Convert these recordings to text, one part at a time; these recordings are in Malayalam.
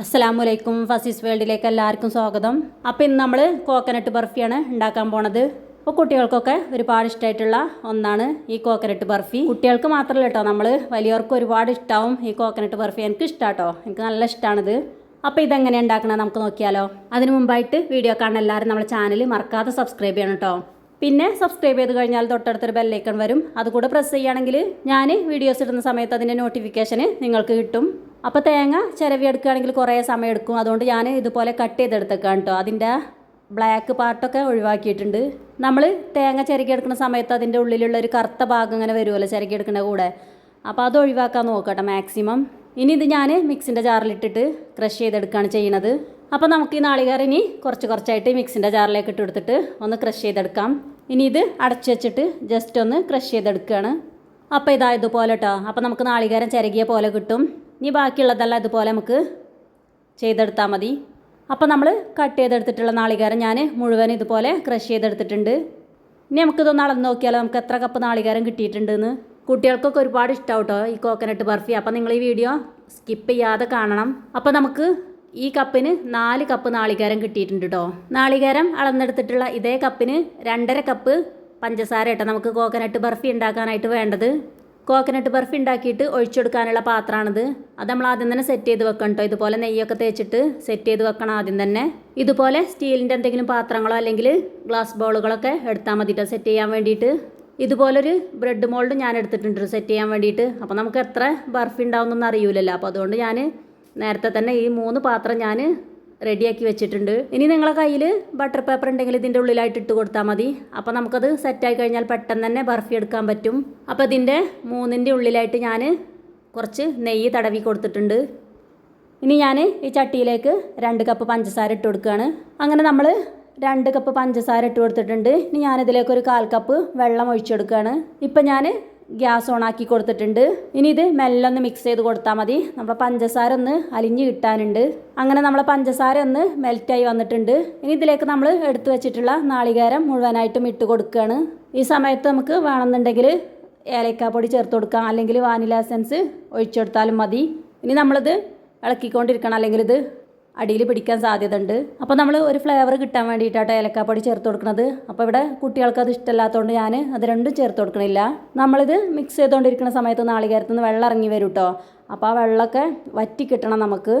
അസ്സലാമലൈക്കും ഫസീസ് വേൾഡിലേക്ക് എല്ലാവർക്കും സ്വാഗതം. അപ്പോൾ ഇന്ന് നമ്മൾ കോക്കനട്ട് ബർഫിയാണ് ഉണ്ടാക്കാൻ പോണത്. അപ്പോൾ കുട്ടികൾക്കൊക്കെ ഒരുപാട് ഇഷ്ടമായിട്ടുള്ള ഒന്നാണ് ഈ കോക്കനട്ട് ബർഫി കുട്ടികൾക്ക് മാത്രമല്ല കേട്ടോ നമ്മൾ വലിയവർക്ക് ഒരുപാട് ഇഷ്ടമാവും ഈ കോക്കനട്ട് ബർഫി എനിക്ക് ഇഷ്ടമാട്ടോ എനിക്ക് നല്ല ഇഷ്ടമാണിത് അപ്പോൾ ഇതെങ്ങനെ ഉണ്ടാക്കണത് നമുക്ക് നോക്കിയാലോ. അതിന് മുമ്പായിട്ട് വീഡിയോ കാണുന്ന എല്ലാവരും നമ്മുടെ ചാനൽ മറക്കാതെ സബ്സ്ക്രൈബ് ചെയ്യണം കേട്ടോ പിന്നെ സബ്സ്ക്രൈബ് ചെയ്ത് കഴിഞ്ഞാൽ തൊട്ടടുത്തൊരു ബെല്ലൈക്കൺ വരും. അതുകൂടെ പ്രസ് ചെയ്യുകയാണെങ്കിൽ ഞാൻ വീഡിയോസ് ഇടുന്ന സമയത്ത് അതിന്റെ നോട്ടിഫിക്കേഷന് നിങ്ങൾക്ക് കിട്ടും. അപ്പോൾ തേങ്ങ ചിരവി എടുക്കുകയാണെങ്കിൽ കുറേ സമയം എടുക്കും. അതുകൊണ്ട് ഞാൻ ഇതുപോലെ കട്ട് ചെയ്തെടുത്തേക്കാം കേട്ടോ അതിന്റെ ബ്ലാക്ക് പാർട്ടൊക്കെ ഒഴിവാക്കിയിട്ടുണ്ട്. നമ്മൾ തേങ്ങ ചിരകി എടുക്കുന്ന സമയത്ത് അതിന്റെ ഉള്ളിലുള്ള ഒരു കറുത്ത ഭാഗം ഇങ്ങനെ വരുമല്ലോ ചിരകി എടുക്കുന്ന കൂടെ. അപ്പോൾ അത് ഒഴിവാക്കാൻ നോക്കട്ടെ മാക്സിമം ഇനി ഇത് ഞാൻ മിക്സിന്റെ ജാറിലിട്ടിട്ട് ക്രഷ് ചെയ്തെടുക്കുകയാണ് ചെയ്യുന്നത്. അപ്പോൾ നമുക്ക് ഈ നാളികേരം ഇനി കുറച്ച് കുറച്ചായിട്ട് മിക്സിന്റെ ജാറിലേക്ക് ഇട്ട് കൊടുത്തിട്ട് ഒന്ന് ക്രഷ് ചെയ്തെടുക്കാം. ഇനി ഇത് അടച്ചു വെച്ചിട്ട് ജസ്റ്റ് ഒന്ന് ക്രഷ് ചെയ്തെടുക്കുകയാണ്. അപ്പോൾ ഇതായതുപോലെ കേട്ടോ അപ്പോൾ നമുക്ക് നാളികേരം ചിരകിയ പോലെ കിട്ടും. ഇനി ബാക്കിയുള്ളതെല്ലാം ഇതുപോലെ നമുക്ക് ചെയ്തെടുത്താൽ മതി. അപ്പോൾ നമ്മൾ കട്ട് ചെയ്തെടുത്തിട്ടുള്ള നാളികേരം ഞാൻ മുഴുവൻ ഇതുപോലെ ക്രഷ് ചെയ്തെടുത്തിട്ടുണ്ട്. ഇനി നമുക്കിതൊന്ന് അളന്ന് നോക്കിയാലോ നമുക്ക് എത്ര കപ്പ് നാളികേരം കിട്ടിയിട്ടുണ്ടെന്ന്. കുട്ടികൾക്കൊക്കെ ഒരുപാട് ഇഷ്ടമാവും കേട്ടോ ഈ കോക്കനട്ട് ബർഫി അപ്പോൾ നിങ്ങൾ ഈ വീഡിയോ സ്കിപ്പ് ചെയ്യാതെ കാണണം. അപ്പോൾ നമുക്ക് ഈ കപ്പിന് നാല് കപ്പ് നാളികേരം കിട്ടിയിട്ടുണ്ട് കേട്ടോ നാളികേരം അളന്നെടുത്തിട്ടുള്ള ഇതേ കപ്പിന് രണ്ടര കപ്പ് പഞ്ചസാര കേട്ടോ നമുക്ക് കോക്കനട്ട് ബർഫി ഉണ്ടാക്കാനായിട്ട് വേണ്ടത്. കോക്കനട്ട് ബർഫി ഉണ്ടാക്കിയിട്ട് ഒഴിച്ചെടുക്കാനുള്ള പാത്രമാണിത് അത് നമ്മൾ ആദ്യം തന്നെ സെറ്റ് ചെയ്ത് വെക്കണം കേട്ടോ ഇതുപോലെ നെയ്യൊക്കെ തേച്ചിട്ട് സെറ്റ് ചെയ്ത് വെക്കണം ആദ്യം തന്നെ. ഇതുപോലെ സ്റ്റീലിന്റെ എന്തെങ്കിലും പാത്രങ്ങളോ അല്ലെങ്കിൽ ഗ്ലാസ് ബോളുകളൊക്കെ എടുത്താൽ മതി കേട്ടോ സെറ്റ് ചെയ്യാൻ വേണ്ടിയിട്ട്. ഇതുപോലൊരു ബ്രെഡ് മോൾഡ് ഞാൻ എടുത്തിട്ടുണ്ട് സെറ്റ് ചെയ്യാൻ വേണ്ടിയിട്ട്. അപ്പോൾ നമുക്ക് എത്ര ബർഫി ഉണ്ടാവുന്നൊന്നും അറിയൂലല്ലോ. അപ്പോൾ അതുകൊണ്ട് ഞാൻ നേരത്തെ തന്നെ ഈ മൂന്ന് പാത്രം ഞാൻ റെഡിയാക്കി വെച്ചിട്ടുണ്ട്. ഇനി നിങ്ങളെ കയ്യിൽ ബട്ടർ പേപ്പർ ഉണ്ടെങ്കിൽ ഇതിന്റെ ഉള്ളിലായിട്ട് ഇട്ട് കൊടുത്താൽ മതി. അപ്പോൾ നമുക്കത് സെറ്റായി കഴിഞ്ഞാൽ പെട്ടെന്ന് തന്നെ ബർഫി എടുക്കാൻ പറ്റും. അപ്പോൾ ഇതിന്റെ മൂന്നിന്റെ ഉള്ളിലായിട്ട് ഞാൻ കുറച്ച് നെയ്യ് തടവി കൊടുത്തിട്ടുണ്ട്. ഇനി ഞാൻ ഈ ചട്ടിയിലേക്ക് രണ്ട് കപ്പ് പഞ്ചസാര ഇട്ട് കൊടുക്കുകയാണ്. അങ്ങനെ നമ്മൾ രണ്ട് കപ്പ് പഞ്ചസാര ഇട്ട് കൊടുത്തിട്ടുണ്ട്. ഇനി ഞാനിതിലേക്ക് ഒരു കാൽ കപ്പ് വെള്ളം ഒഴിച്ചു കൊടുക്കുകയാണ്. ഇപ്പം ഞാൻ ഗ്യാസ് ഓൺ ആക്കി കൊടുത്തിട്ടുണ്ട്. ഇനി ഇത് മെല്ലെ ഒന്ന് മിക്സ് ചെയ്ത് കൊടുത്താൽ മതി. നമ്മുടെ പഞ്ചസാര ഒന്ന് അലിഞ്ഞ് കിട്ടാനുണ്ട്. അങ്ങനെ നമ്മളെ പഞ്ചസാര ഒന്ന് മെൽറ്റായി വന്നിട്ടുണ്ട്. ഇനി ഇതിലേക്ക് നമ്മൾ എടുത്തു വെച്ചിട്ടുള്ള നാളികേരം മുഴുവനായിട്ടും ഇട്ട് കൊടുക്കുകയാണ് ഈ സമയത്ത് നമുക്ക് വേണമെന്നുണ്ടെങ്കിൽ ഏലക്കാപ്പൊടി ചേർത്ത് കൊടുക്കാം. അല്ലെങ്കിൽ വാനില എസൻസ് ഒഴിച്ചെടുത്താലും മതി. ഇനി നമ്മളിത് ഇളക്കിക്കൊണ്ടിരിക്കണം. അല്ലെങ്കിൽ ഇത് അടിയിൽ പിടിക്കാൻ സാധ്യത ഉണ്ട് അപ്പോൾ നമ്മൾ ഒരു ഫ്ലേവർ കിട്ടാൻ വേണ്ടിയിട്ടാണ് ഏലക്കാപ്പൊടി ചേർത്ത് കൊടുക്കുന്നത്. അപ്പോൾ ഇവിടെ കുട്ടികൾക്ക് അത് ഇഷ്ടമല്ലാത്തതുകൊണ്ട് ഞാൻ അത് രണ്ടും ചേർത്ത് കൊടുക്കണില്ല. നമ്മളിത് മിക്സ് ചെയ്തുകൊണ്ടിരിക്കുന്ന സമയത്ത് നാളികേരത്തിൽ നിന്ന് വെള്ളം ഇറങ്ങി വരും കേട്ടോ അപ്പോൾ ആ വെള്ളമൊക്കെ വറ്റി കിട്ടണം നമുക്ക്.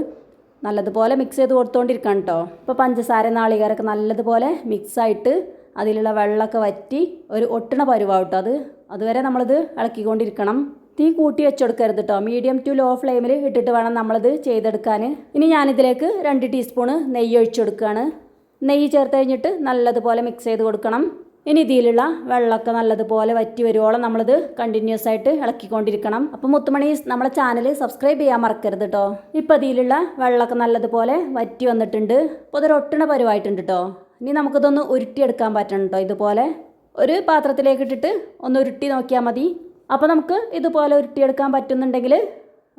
നല്ലതുപോലെ മിക്സ് ചെയ്ത് കൊടുത്തുകൊണ്ടിരിക്കണം കേട്ടോ ഇപ്പോൾ പഞ്ചസാര നാളികേരമൊക്കെ നല്ലതുപോലെ മിക്സായിട്ട് അതിലുള്ള വെള്ളമൊക്കെ വറ്റി ഒരു ഒട്ടണ പരുവാട്ടോ അത്. അതുവരെ നമ്മളിത് ഇളക്കിക്കൊണ്ടിരിക്കണം. തീ കൂട്ടി വെച്ചെടുക്കരുത് കേട്ടോ മീഡിയം ടു ലോ ഫ്ലെയിമിൽ ഇട്ടിട്ട് വേണം നമ്മളിത് ചെയ്തെടുക്കാൻ ഇനി ഞാനിതിലേക്ക് രണ്ട് ടീസ്പൂണ് നെയ്യ് ഒഴിച്ചെടുക്കുകയാണ് നെയ്യ് ചേർത്ത് കഴിഞ്ഞിട്ട് നല്ലതുപോലെ മിക്സ് ചെയ്ത് കൊടുക്കണം. ഇനി ഇതിലുള്ള വെള്ളമൊക്കെ നല്ലതുപോലെ വറ്റി വരുവോളം നമ്മളിത് കണ്ടിന്യൂസ് ആയിട്ട് ഇളക്കിക്കൊണ്ടിരിക്കണം. അപ്പോൾ മുത്തുമണി നമ്മളെ ചാനൽ സബ്സ്ക്രൈബ് ചെയ്യാൻ മറക്കരുത് കേട്ടോ ഇപ്പോൾ ഇതിലുള്ള വെള്ളമൊക്കെ നല്ലതുപോലെ വറ്റി വന്നിട്ടുണ്ട്. അപ്പോൾ അതൊരു ഒട്ടണ പരുവായിട്ടുണ്ട് കേട്ടോ ഇനി നമുക്കിതൊന്ന് ഉരുട്ടിയെടുക്കാൻ പറ്റണം കേട്ടോ ഇതുപോലെ. ഒരു പാത്രത്തിലേക്ക് ഇട്ടിട്ട് ഒന്ന് ഉരുട്ടി നോക്കിയാൽ മതി. അപ്പോൾ നമുക്ക് ഇതുപോലെ ഉരുട്ടിയെടുക്കാൻ പറ്റുന്നുണ്ടെങ്കിൽ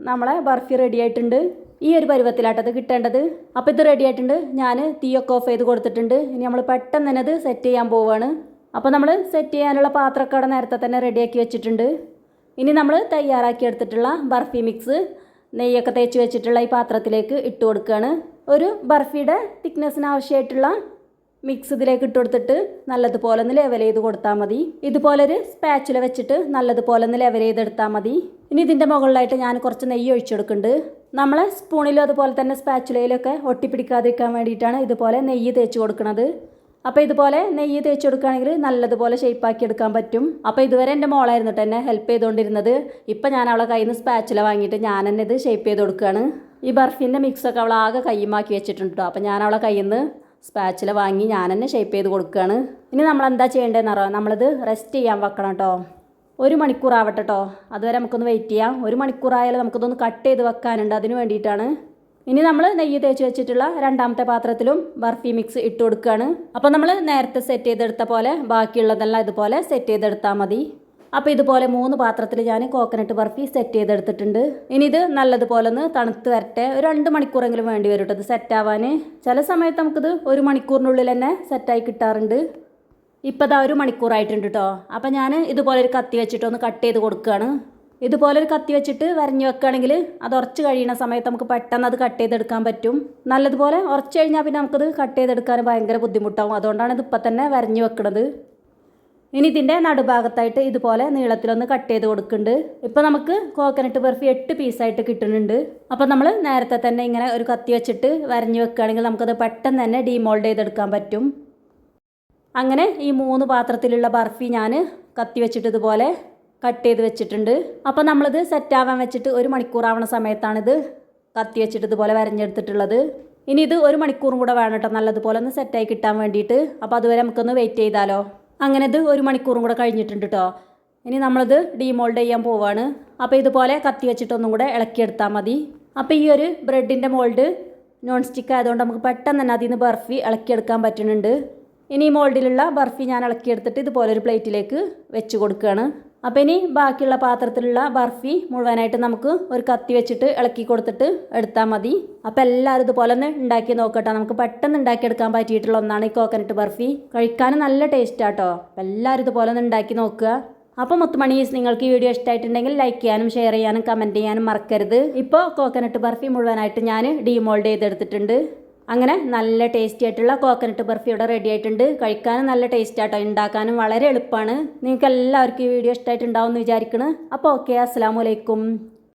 നമ്മളെ ബർഫി റെഡി ആയിട്ടുണ്ട്. ഈ ഒരു പരുവത്തിലാട്ടത് കിട്ടേണ്ടത്. അപ്പോൾ ഇത് റെഡി ആയിട്ടുണ്ട്. ഞാൻ തീയൊക്കെ ഓഫ് ചെയ്ത് കൊടുത്തിട്ടുണ്ട്. ഇനി നമ്മൾ പെട്ടെന്ന് തന്നെ അത് സെറ്റ് ചെയ്യാൻ പോവുകയാണ് അപ്പോൾ നമ്മൾ സെറ്റ് ചെയ്യാനുള്ള പാത്രമൊക്കെ അവിടെ നേരത്തെ തന്നെ റെഡിയാക്കി വെച്ചിട്ടുണ്ട്. ഇനി നമ്മൾ തയ്യാറാക്കി എടുത്തിട്ടുള്ള ബർഫി മിക്സ് നെയ്യൊക്കെ തേച്ച് വെച്ചിട്ടുള്ള ഈ പാത്രത്തിലേക്ക് ഇട്ട് കൊടുക്കുകയാണ് ഒരു ബർഫിയുടെ തിക്നെസ്സിന് ആവശ്യമായിട്ടുള്ള മിക്സ് ഇതിലേക്ക് ഇട്ട് കൊടുത്തിട്ട് നല്ലതുപോലെ ഒന്ന് ലെവൽ ചെയ്ത് കൊടുത്താൽ മതി. ഇതുപോലെ ഒരു സ്പാച്ചുല വെച്ചിട്ട് നല്ലതുപോലെ ഒന്ന് ലെവൽ ചെയ്തെടുത്താൽ മതി. ഇനി ഇതിന്റെ മുകളിലായിട്ട് ഞാൻ കുറച്ച് നെയ്യ് ഒഴിച്ചെടുക്കുന്നുണ്ട്. നമ്മളെ സ്പൂണിലും അതുപോലെ തന്നെ സ്പാച്ചുലയിലൊക്കെ ഒട്ടിപ്പിടിക്കാതിരിക്കാൻ വേണ്ടിയിട്ടാണ് ഇതുപോലെ നെയ്യ് തേച്ച് കൊടുക്കുന്നത്. അപ്പോൾ ഇതുപോലെ നെയ്യ് തേച്ച് കൊടുക്കുകയാണെങ്കിൽ നല്ലതുപോലെ ഷേപ്പാക്കി എടുക്കാൻ പറ്റും. അപ്പോൾ ഇതുവരെ എന്റെ മോളായിരുന്നു കേട്ടോ എന്നെ ഹെൽപ്പ് ചെയ്തുകൊണ്ടിരുന്നത്. ഇപ്പം ഞാൻ അവളെ കയ്യിൽ നിന്ന് സ്പാച്ചുല വാങ്ങിയിട്ട് ഞാൻ തന്നെ ഇത് ഷേപ്പ് ചെയ്ത് കൊടുക്കുകയാണ്. ഈ ബർഫിന്റെ മിക്സൊക്കെ അവൾ ആകെ കയ്യുമാക്കി വെച്ചിട്ടുണ്ട് കേട്ടോ. അപ്പോൾ ഞാൻ അവളെ കയ്യിൽ നിന്ന് സ്പാച്ചില വാങ്ങി ഞാൻ തന്നെ ഷേപ്പ് ചെയ്ത് കൊടുക്കുകയാണ് ഇനി നമ്മൾ എന്താ ചെയ്യേണ്ടതെന്ന് അറിയാം? നമ്മളിത് റെസ്റ്റ് ചെയ്യാൻ വെക്കണം കേട്ടോ ഒരു മണിക്കൂർ ആവട്ടെ കേട്ടോ അതുവരെ നമുക്കൊന്ന് വെയിറ്റ് ചെയ്യാം. ഒരു മണിക്കൂറായാലും നമുക്കിതൊന്ന് കട്ട് ചെയ്ത് വെക്കാനുണ്ട്. അതിന് വേണ്ടിയിട്ടാണ്. ഇനി നമ്മൾ നെയ്യ് തേച്ച് വെച്ചിട്ടുള്ള രണ്ടാമത്തെ പാത്രത്തിലും ബർഫി മിക്സ് ഇട്ട് കൊടുക്കുകയാണ് അപ്പോൾ നമ്മൾ നേരത്തെ സെറ്റ് ചെയ്തെടുത്ത പോലെ ബാക്കിയുള്ളതെല്ലാം ഇതുപോലെ സെറ്റ് ചെയ്തെടുത്താൽ മതി. അപ്പോൾ ഇതുപോലെ മൂന്ന് പാത്രത്തിൽ ഞാൻ കോക്കനട്ട് ബർഫി സെറ്റ് ചെയ്തെടുത്തിട്ടുണ്ട്. ഇനി ഇത് നല്ലതുപോലെ ഒന്ന് തണുത്ത് വരട്ടെ. ഒരു രണ്ട് മണിക്കൂറെങ്കിലും വേണ്ടി വരും കേട്ടോ ഇത് സെറ്റാവാൻ ചില സമയത്ത് നമുക്കിത് ഒരു മണിക്കൂറിനുള്ളിൽ തന്നെ സെറ്റായി കിട്ടാറുണ്ട്. ഇപ്പോൾ ഇതാ ഒരു മണിക്കൂറായിട്ടുണ്ട് കേട്ടോ അപ്പോൾ ഞാൻ ഇതുപോലെ ഒരു കത്തി വെച്ചിട്ട് ഒന്ന് കട്ട് ചെയ്ത് കൊടുക്കുകയാണ് ഇതുപോലെ ഒരു കത്തി വെച്ചിട്ട് വരഞ്ഞു വെക്കുകയാണെങ്കിൽ അത് ഉറച്ച് കഴിയുന്ന സമയത്ത് നമുക്ക് പെട്ടെന്ന് അത് കട്ട് ചെയ്തെടുക്കാൻ പറ്റും. നല്ലതുപോലെ ഉറച്ച് കഴിഞ്ഞാൽ പിന്നെ നമുക്കത് കട്ട് ചെയ്തെടുക്കാൻ ഭയങ്കര ബുദ്ധിമുട്ടാവും. അതുകൊണ്ടാണ് ഇത് ഇപ്പം തന്നെ വരഞ്ഞു വെക്കുന്നത് ഇനി ഇതിന്റെ നടുഭാഗത്തായിട്ട് ഇതുപോലെ നീളത്തിലൊന്ന് കട്ട് ചെയ്ത് കൊടുക്കുന്നുണ്ട്. ഇപ്പോൾ നമുക്ക് കോക്കനട്ട് ബർഫി എട്ട് പീസായിട്ട് കിട്ടുന്നുണ്ട്. അപ്പോൾ നമ്മൾ നേരത്തെ തന്നെ ഇങ്ങനെ ഒരു കത്തി വെച്ചിട്ട് വരഞ്ഞ് വെക്കുകയാണെങ്കിൽ നമുക്കത് പെട്ടെന്ന് തന്നെ ഡീമോൾഡ് ചെയ്തെടുക്കാൻ പറ്റും. അങ്ങനെ ഈ മൂന്ന് പാത്രത്തിലുള്ള ബർഫി ഞാൻ കത്തി വെച്ചിട്ട് ഇതുപോലെ കട്ട് ചെയ്ത് വെച്ചിട്ടുണ്ട്. അപ്പോൾ നമ്മളിത് സെറ്റ് ആവാൻ വെച്ചിട്ട് ഒരു മണിക്കൂറാവണ സമയത്താണിത് കത്തി വെച്ചിട്ട് ഇതുപോലെ വരഞ്ഞെടുത്തിട്ടുള്ളത്. ഇനി ഇത് ഒരു മണിക്കൂറും കൂടെ വേണം കേട്ടോ നല്ലതുപോലെ ഒന്ന് സെറ്റായി കിട്ടാൻ വേണ്ടിയിട്ട്. അപ്പോൾ അതുവരെ നമുക്കൊന്ന് വെയിറ്റ് ചെയ്താലോ? അങ്ങനെ ഒരു മണിക്കൂറും കൂടെ കഴിഞ്ഞിട്ടുണ്ട് കേട്ടോ ഇനി നമ്മളത് ഡീമോൾഡ് ചെയ്യാൻ പോവാണ്. അപ്പോൾ ഇതുപോലെ കത്തി വെച്ചിട്ടൊന്നും കൂടെ ഇളക്കിയെടുത്താൽ മതി. അപ്പോൾ ഈ ഒരു ബ്രെഡിന്റെ മോൾഡ് നോൺ സ്റ്റിക്ക് ആയതുകൊണ്ട് നമുക്ക് പെട്ടെന്ന് തന്നെ അതിൽ നിന്ന് ബർഫി ഇളക്കിയെടുക്കാൻ പറ്റുന്നുണ്ട്. ഇനി ഈ മോൾഡിലുള്ള ബർഫി ഞാൻ ഇളക്കിയെടുത്തിട്ട് ഇതുപോലെ ഒരു പ്ലേറ്റിലേക്ക് വെച്ച് കൊടുക്കുകയാണ്. അപ്പോൾ ഇനി ബാക്കിയുള്ള പാത്രത്തിലുള്ള ബർഫി മുഴുവനായിട്ട് നമുക്ക് ഒരു കത്തി വെച്ചിട്ട് ഇളക്കി കൊടുത്തിട്ട് എടുത്താൽ മതി. അപ്പോൾ എല്ലാവരും ഇതുപോലെ ഒന്ന് ഉണ്ടാക്കി നോക്കട്ടെ. നമുക്ക് പെട്ടെന്ന് ഉണ്ടാക്കിയെടുക്കാൻ പറ്റിയിട്ടുള്ള ഒന്നാണ് ഈ കോക്കനട്ട് ബർഫി. കഴിക്കാൻ നല്ല ടേസ്റ്റാട്ടോ അപ്പോൾ എല്ലാവരും ഇതുപോലെ ഒന്ന് ഉണ്ടാക്കി നോക്കുക. അപ്പോൾ മുത്തുമണീസ് നിങ്ങൾക്ക് ഈ വീഡിയോ ഇഷ്ടമായിട്ടുണ്ടെങ്കിൽ ലൈക്ക് ചെയ്യാനും ഷെയർ ചെയ്യാനും കമന്റ് ചെയ്യാനും മറക്കരുത്. ഇപ്പോൾ കോക്കനട്ട് ബർഫി മുഴുവനായിട്ട് ഞാൻ ഡീമോൾഡ് ചെയ്തെടുത്തിട്ടുണ്ട്. അങ്ങനെ നല്ല ടേസ്റ്റി ആയിട്ടുള്ള കോക്കനട്ട് ബർഫി ഇവിടെ റെഡി ആയിട്ടുണ്ട്. കഴിക്കാനും നല്ല ടേസ്റ്റ് ആട്ടോ. ഉണ്ടാക്കാനും വളരെ എളുപ്പമാണ് നിങ്ങൾക്ക് എല്ലാവർക്കും ഈ വീഡിയോ ഇഷ്ടമായിട്ടുണ്ടാവും എന്ന് വിചാരിക്കുന്നു അപ്പോൾ ഓക്കെ അസ്സാം വലൈക്കും